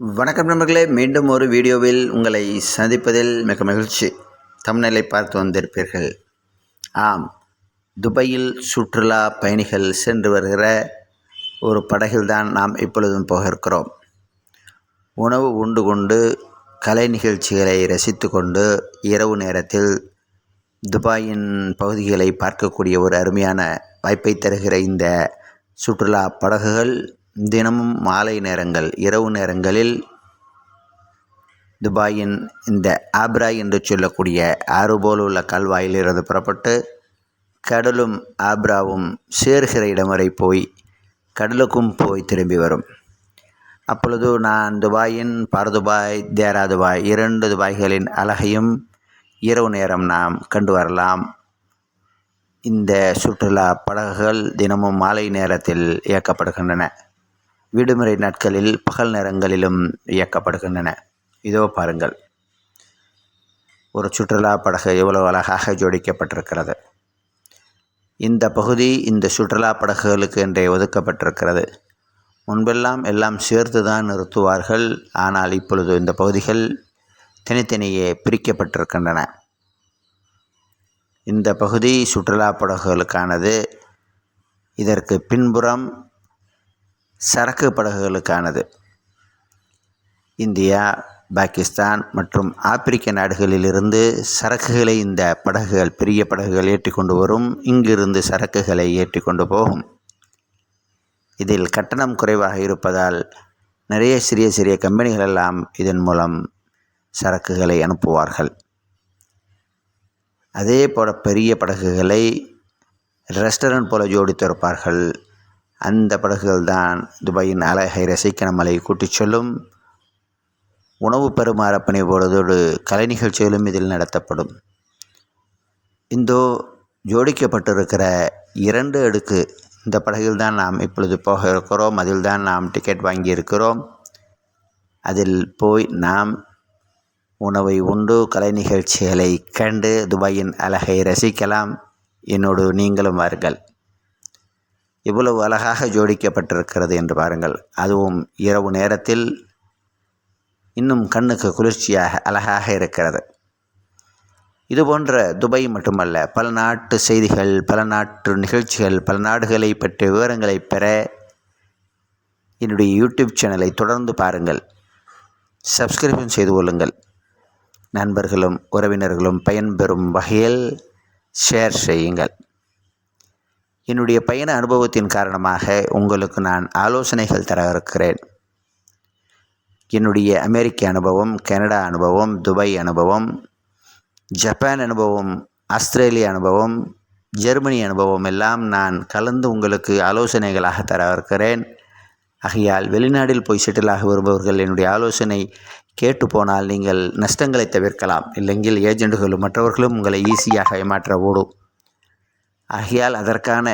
வணக்கம் நண்பர்களே மீண்டும் ஒரு வீடியோவில் உங்களை சந்திப்பதில் மிக மகிழ்ச்சி. தமிழ்நிலை பார்த்து வந்திருப்பீர்கள். ஆம் துபாயில் சுற்றுலா பயணிகள் சென்று வருகிற ஒரு படகில் தான் நாம் இப்பொழுதும் போக இருக்கிறோம் உணவு உண்டு கொண்டு கலை நிகழ்ச்சிகளை ரசித்து கொண்டு இரவு நேரத்தில் துபாயின் பகுதிகளை பார்க்கக்கூடிய ஒரு அருமையான வாய்ப்பை தருகிற இந்த சுற்றுலா படகுகள் தினமும் மாலை நேரங்கள் இரவு நேரங்களில் துபாயின் இந்த ஆப்ரா என்று சொல்லக்கூடிய ஆறு போல் உள்ள கால்வாயிலிருந்து புறப்பட்டு கடலும் ஆப்ராவும் சேர்கிற இடம் வரை போய் கடலுக்கும் போய் திரும்பி வரும். அப்பொழுது நான் துபாயின் பரதுபாய் தேரா துபாய் இரண்டு துபாய்களின் அழகையும் இரவு நேரம் நாம் கண்டு வரலாம். இந்த சுற்றுலா படகுகள் தினமும் மாலை நேரத்தில் இயக்கப்படுகின்றன. விடுமுறை நாட்களில் பகல் நேரங்களிலும் இயக்கப்படுகின்றன. இதோ பாருங்கள். ஒரு சுற்றுலா படகு எவ்வளவு அழகாக ஜோடிக்கப்பட்டிருக்கிறது. இந்த பகுதி இந்த சுற்றுலா படகுகளுக்கு என்றே ஒதுக்கப்பட்டிருக்கிறது. முன்பெல்லாம் எல்லாம் சேர்த்து தான் நிறுத்துவார்கள். ஆனால் இப்பொழுது இந்த பகுதிகள் தனித்தனியே பிரிக்கப்பட்டிருக்கின்றன. இந்த பகுதி சுற்றுலா படகுகளுக்கானது. இதற்கு பின்புறம் சரக்கு படகுகளுக்கானது. இந்தியா பாகிஸ்தான் மற்றும் ஆப்பிரிக்க நாடுகளிலிருந்து சரக்குகளை இந்த படகுகள் பெரிய படகுகள் ஏற்றிக்கொண்டு வரும். இங்கிருந்து சரக்குகளை ஏற்றிக்கொண்டு போகும். இதில் கட்டணம் குறைவாக இருப்பதால் நிறைய சிறிய சிறிய கம்பெனிகள் எல்லாம் இதன் மூலம் சரக்குகளை அனுப்புவார்கள். அதே போல பெரிய படகுகளை ரெஸ்டாரண்ட் போல ஜோடித்திருப்பார்கள் அந்த படகுகள் தான் துபாயின் அழகை ரசிக்க நம்மளை கூட்டிச் செல்லும். உணவு பரிமாற பணிபோடுவதோடு கலை நிகழ்ச்சிகளும் இதில் நடத்தப்படும். இந்தோ ஜோடிக்கப்பட்டிருக்கிற இரண்டு அடுக்கு இந்த படகில் தான் நாம் இப்பொழுது போக இருக்கிறோம் அதில் தான் நாம் டிக்கெட் வாங்கியிருக்கிறோம். அதில் போய் நாம் உணவை உண்டு கலை நிகழ்ச்சிகளை கண்டு துபாயின் அழகை ரசிக்கலாம். என்னோடு நீங்களும் வாருங்கள். இவ்வளவு அழகாக ஜோடிக்கப்பட்டிருக்கிறது என்று பாருங்கள். அதுவும் இரவு நேரத்தில் இன்னும் கண்ணுக்கு குளிர்ச்சியாக அழகாக இருக்கிறது. இதுபோன்ற துபை துபாய் மட்டுமல்ல பல நாட்டு செய்திகள் பல நாட்டு நிகழ்ச்சிகள் பல நாடுகளை பற்றிய விவரங்களை பெற என்னுடைய யூடியூப் சேனலை தொடர்ந்து பாருங்கள். சப்ஸ்கிரிப்ஷன் செய்து கொள்ளுங்கள். நண்பர்களும் உறவினர்களும் பயன்பெறும் வகையில் ஷேர் செய்யுங்கள். என்னுடைய பயண அனுபவத்தின் காரணமாக உங்களுக்கு நான் ஆலோசனைகள் தர இருக்கிறேன். என்னுடைய அமெரிக்க அனுபவம் கனடா அனுபவம் துபாய் அனுபவம் ஜப்பான் அனுபவம் ஆஸ்திரேலிய அனுபவம் ஜெர்மனி அனுபவம் எல்லாம் நான் கலந்து உங்களுக்கு ஆலோசனைகளாக தர இருக்கிறேன். ஆகையால் வெளிநாட்டில் போய் செட்டிலாக வருபவர்கள் என்னுடைய ஆலோசனை கேட்டு போனால் நீங்கள் நஷ்டங்களை தவிர்க்கலாம். இல்லைங்கில் ஏஜெண்டுகளும் மற்றவர்களும் உங்களை ஈஸியாக ஏமாற்ற ஓடும். ஆகையால் அதற்கான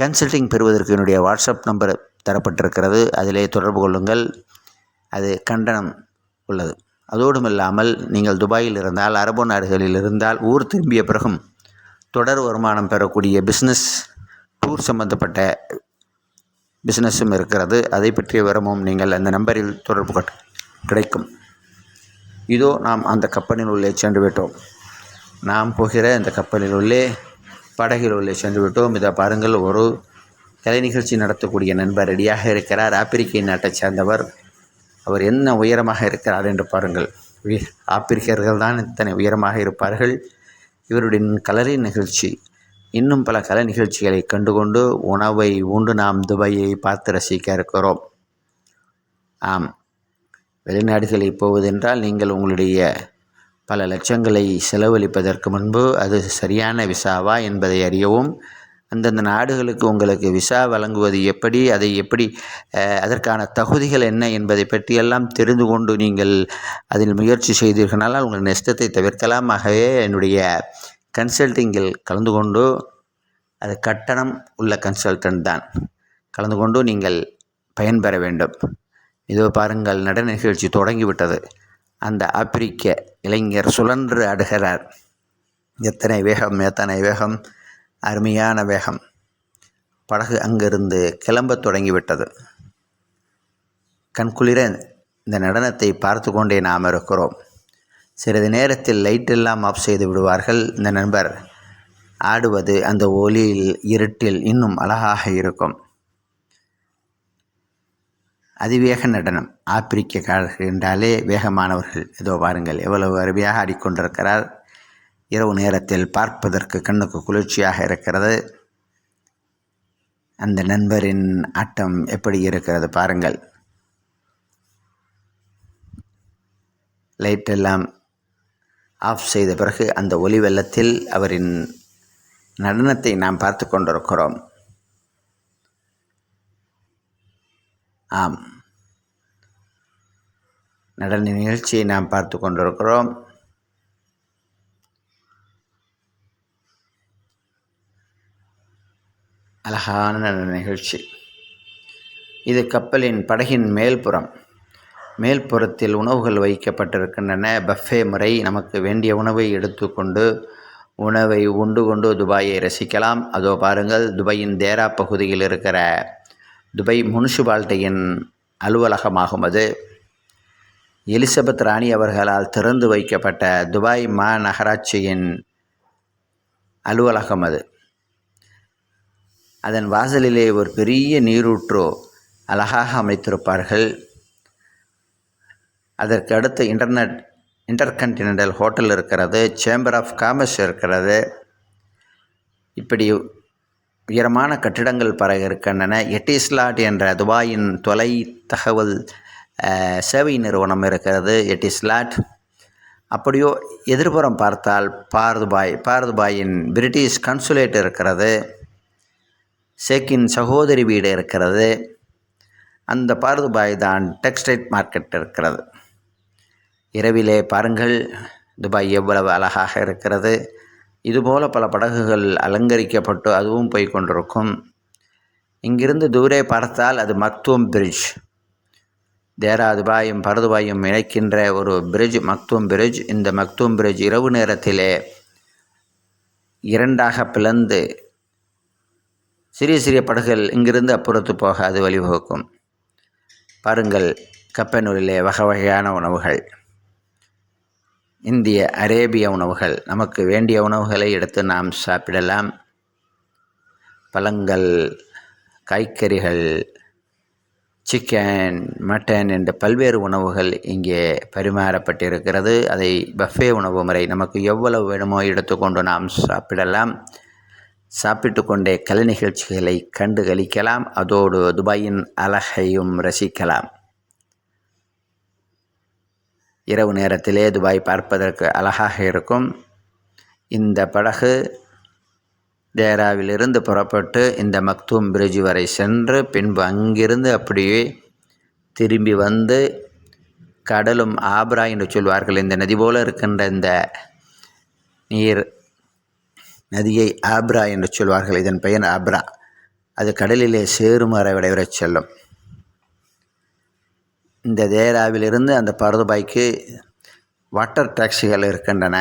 கன்சல்டிங் பெறுவதற்கு என்னுடைய வாட்ஸ்அப் நம்பர் தரப்பட்டிருக்கிறது. அதிலே தொடர்பு கொள்ளுங்கள். அது கண்டனம் உள்ளது. அதோடும் இல்லாமல் நீங்கள் துபாயில் இருந்தால் அரபு நாடுகளில் இருந்தால் ஊர் திரும்பிய பிறகும் தொடர் வருமானம் பெறக்கூடிய பிஸ்னஸ் டூர் சம்பந்தப்பட்ட பிஸ்னஸும் இருக்கிறது. அதை பற்றிய விவரமும் நீங்கள் அந்த நம்பரில் தொடர்பு கிடைக்கும். இதோ நாம் அந்த கப்பலின் உள்ளே சென்று விட்டோம். நாம் போகிற அந்த கப்பலில் உள்ளே படகில் உள்ளே சென்று விட்டோம் இதை பாருங்கள் ஒரு கலை நிகழ்ச்சி நடத்தக்கூடிய நண்பர் ரெடியாக இருக்கிறார். ஆப்பிரிக்க நாட்டைச் சேர்ந்தவர். அவர் என்ன உயரமாக இருக்கிறார் என்று பாருங்கள். ஆப்பிரிக்கர்கள் தான் இத்தனை உயரமாக இருப்பார்கள். இவருடைய கலரி நிகழ்ச்சி. இன்னும் பல கலை நிகழ்ச்சிகளை கண்டுகொண்டு உணவை உண்டு நாம் துபாயை பார்த்து ரசிக்க இருக்கிறோம். ஆம். வெளிநாடுகளில் போவதென்றால் நீங்கள் உங்களுடைய பல லட்சங்களை செலவழிப்பதற்கு முன்பு அது சரியான விசாவா என்பதை அறியவும் அந்தந்த நாடுகளுக்கு உங்களுக்கு விசா வழங்குவது எப்படி அதை எப்படி அதற்கான தகுதிகள் என்ன என்பதை பற்றியெல்லாம் தெரிந்து கொண்டு நீங்கள் அதில் முயற்சி செய்தீர்களால் உங்கள் நஷ்டத்தை தவிர்க்கலாம். ஆகவே என்னுடைய கன்சல்டிங்கில் கலந்து கொண்டு அது கட்டணம் உள்ள கன்சல்டன்ட் தான். கலந்து கொண்டு நீங்கள் பயன்பெற வேண்டும். இதோ பாருங்கள் நடன நிகழ்ச்சி தொடங்கிவிட்டது. அந்த ஆப்பிரிக்க இளைஞர் சுழன்று அடுகிறார் எத்தனை வேகம் எத்தனை வேகம்? அருமையான வேகம். படகு அங்கிருந்து கிளம்பத் தொடங்கிவிட்டது. கண்குளிர இந்த நடனத்தை பார்த்து கொண்டே நாம் இருக்கிறோம். சிறிது நேரத்தில் லைட்டெல்லாம் ஆஃப் செய்து விடுவார்கள். இந்த நண்பர் ஆடுவது அந்த ஒலியில் இருட்டில் இன்னும் அழகாக இருக்கும். அதிவேக நடனம். ஆப்பிரிக்காரர்கள் என்றாலே வேகமானவர்கள். ஏதோ பாருங்கள் எவ்வளவு அருமையாக ஆடிக்கொண்டிருக்கிறார். இரவு நேரத்தில் பார்ப்பதற்கு கண்ணுக்கு குளிர்ச்சியாக இருக்கிறது. அந்த நண்பரின் ஆட்டம் எப்படி இருக்கிறது பாருங்கள். லைட்டெல்லாம் ஆஃப் செய்த பிறகு அந்த ஒளி வெள்ளத்தில் அவரின் நடனத்தை நாம் பார்த்து கொண்டிருக்கிறோம். ஆம். நடன நிகழ்ச்சியை நாம் பார்த்து கொண்டிருக்கிறோம். அழகான நடன நிகழ்ச்சி. இது கப்பலின் படகின் மேல்புறம். மேல்புறத்தில் உணவுகள் வைக்கப்பட்டிருக்கின்றன. பஃபே முறை நமக்கு வேண்டிய உணவை எடுத்துக்கொண்டு உணவை உண்டு கொண்டு துபாயை ரசிக்கலாம். அதோ பாருங்கள் துபாயின் தேரா பகுதியில் இருக்கிற துபை முனிசிபாலிட்டியின் அலுவலகமாகும் அது. எலிசபெத் ராணி அவர்களால் திறந்து வைக்கப்பட்ட துபாய் மாநகராட்சியின் அலுவலகம் அது. அதன் வாசலிலே ஒரு பெரிய நீரூற்று அழகாக அமைத்திருப்பார்கள். அதற்கு அடுத்து இன்டர்நெட் இன்டர்கண்டினென்டல் ஹோட்டல் இருக்கிறது சேம்பர் ஆஃப் காமர்ஸ் இருக்கிறது. இப்படி உயரமான கட்டிடங்கள் பரக இருக்கின்றன எட்டிஸ்லாட் என்ற துபாயின் தொலை தகவல் சேவை நிறுவனம் இருக்கிறது எட்டிஸ்லாட். அப்படியோ எதிர்புறம் பார்த்தால் பார்துபாய் பார்துபாயின் பிரிட்டிஷ் கன்சுலேட் இருக்கிறது. ஷேக்கின் சகோதரி வீடு இருக்கிறது. அந்த பார்துபாய் தான் டெக்ஸ்டைல் மார்க்கெட் இருக்கிறது. இரவிலே பாருங்கள் துபாய் எவ்வளவு அழகாக இருக்கிறது. இதுபோல் பல படகுகள் அலங்கரிக்கப்பட்டு அதுவும் போய் கொண்டிருக்கும். இங்கிருந்து தூரே பார்த்தால் அது மக்துவம் பிரிட்ஜ் தேரா துபாயும் பரதுபாயும் இணைக்கின்ற ஒரு பிரிட்ஜ் மக்துவம் பிரிட்ஜ் இந்த மக்துவம் பிரிட்ஜ் இரவு நேரத்திலே இரண்டாக பிளந்து சிறிய சிறிய படகுகள் இங்கிருந்து அப்புறத்து போக அது வழிவகுக்கும். பாருங்கள் கப்பனூரிலே வகை வகையான உணவுகள். இந்திய அரேபிய உணவுகள். நமக்கு வேண்டிய உணவுகளை எடுத்து நாம் சாப்பிடலாம். பழங்கள் காய்கறிகள் சிக்கன் மட்டன் என்ற பல்வேறு உணவுகள் இங்கே பரிமாறப்பட்டிருக்கிறது. அதை பஃபே உணவு முறை நமக்கு எவ்வளவு வேணுமோ எடுத்துக்கொண்டு நாம் சாப்பிடலாம். சாப்பிட்டு கொண்டே கலை நிகழ்ச்சிகளை கண்டு கழிக்கலாம். அதோடு துபாயின் அழகையும் ரசிக்கலாம். இரவு நேரத்திலே துபாய் பார்ப்பதற்கு அழகாக இருக்கும். இந்த படகு டேராவிலிருந்து புறப்பட்டு இந்த மக்தூம் பிரிட்ஜ் வரை சென்று பின்பு அங்கிருந்து அப்படியே திரும்பி வந்து கடலும் ஆப்ரா என்று சொல்வார்கள். இந்த நதி போல இருக்கின்ற இந்த நீர் நதியை ஆப்ரா என்று சொல்வார்கள். இதன் பெயர் ஆப்ரா. அது கடலிலே சேருமாற விடைவரை செல்லும். இந்த தேராவிலிருந்து அந்த பரதுபாய்க்கு வாட்டர் டாக்ஸிகள் இருக்கின்றன.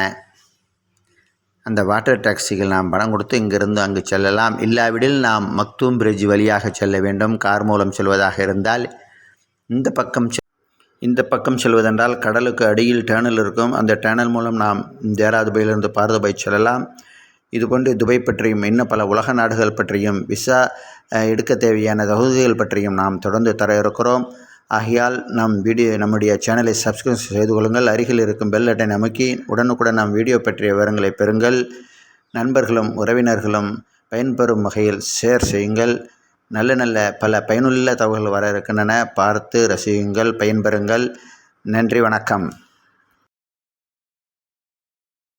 அந்த வாட்டர் டாக்ஸிகள் நாம் பணம் கொடுத்து இங்கிருந்து அங்கு செல்லலாம். இல்லாவிடில் நாம் மக்தூம் பிரிட்ஜ் வழியாக செல்ல வேண்டும். கார் மூலம் செல்வதாக இருந்தால் இந்த பக்கம் இந்த பக்கம் செல்வதென்றால் கடலுக்கு அடியில் டேனல் இருக்கும். அந்த டேனல் மூலம் நாம் தேரா துபாயிலிருந்து பாரதுபாய் செல்லலாம். இதுபோன்று துபை துபாய் பற்றியும் இன்னும் பல உலக நாடுகள் பற்றியும் விசா எடுக்க தேவையான தகுதிகள் பற்றியும் நாம் தொடர்ந்து தர இருக்கிறோம். ஆகையால் நம் வீடியோ நம்முடைய சேனலை சப்ஸ்கிரைப் செய்து கொள்ளுங்கள். அருகில் இருக்கும் பெல் அட்டை அமைக்கி உடனுக்குடன் நாம் வீடியோ பற்றிய விவரங்களை பெறுங்கள். நண்பர்களும் உறவினர்களும் பயன்பெறும் வகையில் ஷேர் செய்யுங்கள். நல்ல நல்ல பல பயனுள்ள தகவல்கள் வர இருக்கின்றன. பார்த்து ரசியுங்கள் பயன்பெறுங்கள். நன்றி வணக்கம்.